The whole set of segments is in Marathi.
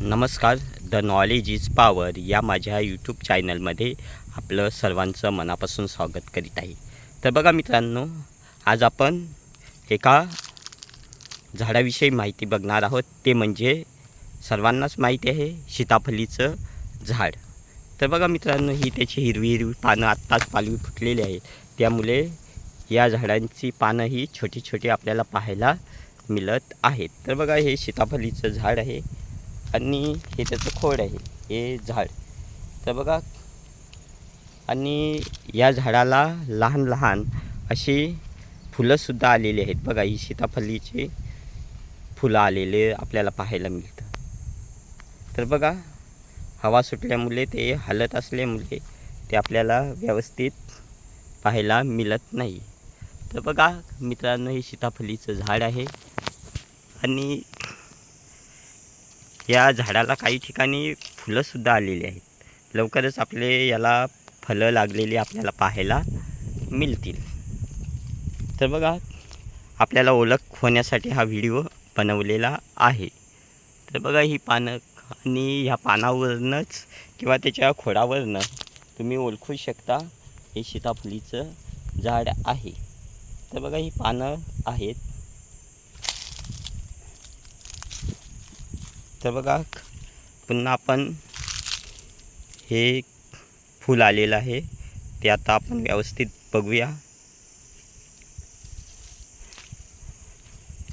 नमस्कार द नॉलेज इज पावर या माझ्या यूट्यूब चॅनलमध्ये आपलं सर्वांचं मनापासून स्वागत करीत आहे. तर बघा मित्रांनो आज आपण एका झाडाविषयी माहिती बघणार आहोत. ते म्हणजे सर्वांनाच माहिती आहे सीताफलीचं झाड. तर बघा मित्रांनो ही त्याची हिरवी हिरवी पानं आत्ताच पालवी फुटलेली आहे त्यामुळे या झाडांची पानं ही छोटी छोटी आपल्याला पाहायला मिळत आहेत. तर बघा हे सीताफलीचं झाड आहे. आणि हे त्याचं खोड आहे हे झाड. तर बघा आणि या झाडाला लहान लहान अशी फुलंसुद्धा आलेली आहेत. बघा ही सीताफलीचे फुलं आलेले आपल्याला पाहायला मिळतं. तर बघा हवा सुटल्यामुळे ते हलत असल्यामुळे ते आपल्याला व्यवस्थित पाहायला मिळत नाही. तर बघा मित्रांनो हे सीताफलीचं झाड आहे. आणि या झाडाला काही ठिकाणी फुलंसुद्धा आलेली आहेत. लवकरच आपले याला फलं लागलेली आपल्याला पाहायला मिळतील. तर बघा आपल्याला ओळख होण्यासाठी हा व्हिडिओ बनवलेला आहे. तर बघा ही पानं आणि ह्या पानावरनंच किंवा त्याच्या खोडावरनं तुम्ही ओळखू शकता हे सीताफुलीचं झाड आहे. तर बघा ही पानं आहेत. तर बघा पुन्हा आपण हे फूल आलेलं आहे. ते आता आपण व्यवस्थित बघूया.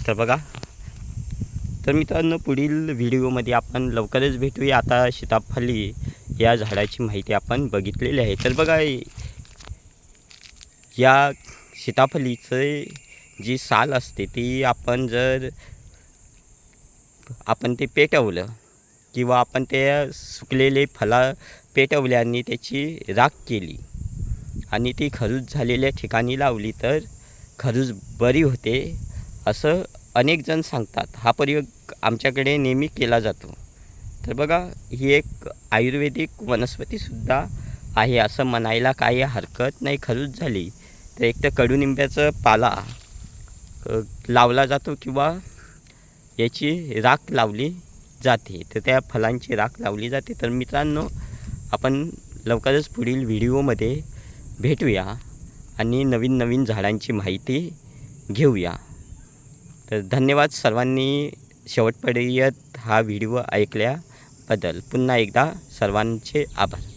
तर बघा. तर मित्रांनो पुढील व्हिडिओमध्ये आपण लवकरच भेटूया. आता सीताफली या झाडाची माहिती आपण बघितलेली आहे. तर बघा या सीताफलीचे जी साल असते ती आपण जर आपण ते पेटवलं किंवा आपण ते सुकलेले फला पेटवले आणि त्याची राख केली आणि ती खरूज झालेल्या ठिकाणी लावली तर खरूज बरी होते असं अनेक जण सांगतात. हा प्रयोग आमच्याकडे नेहमी केला जातो. तर बघा ही एक आयुर्वेदिक वनस्पतीसुद्धा आहे असं म्हणायला काही हरकत नाही. खरूज झाली. तर एक तर कडुनिंब्याचं पाला लावला जातो किंवा याची राख लावली जाते. तर त्या फलांची राख लावली जाते. तर मित्रांनो आपण लवकरच पुढील व्हिडिओमध्ये भेटूया आणि नवीन नवीन झाडांची माहिती घेऊया. तर धन्यवाद सर्वांनी शेवटपर्यंत हा व्हिडिओ ऐकल्याबद्दल. पुन्हा एकदा सर्वांचे आभार.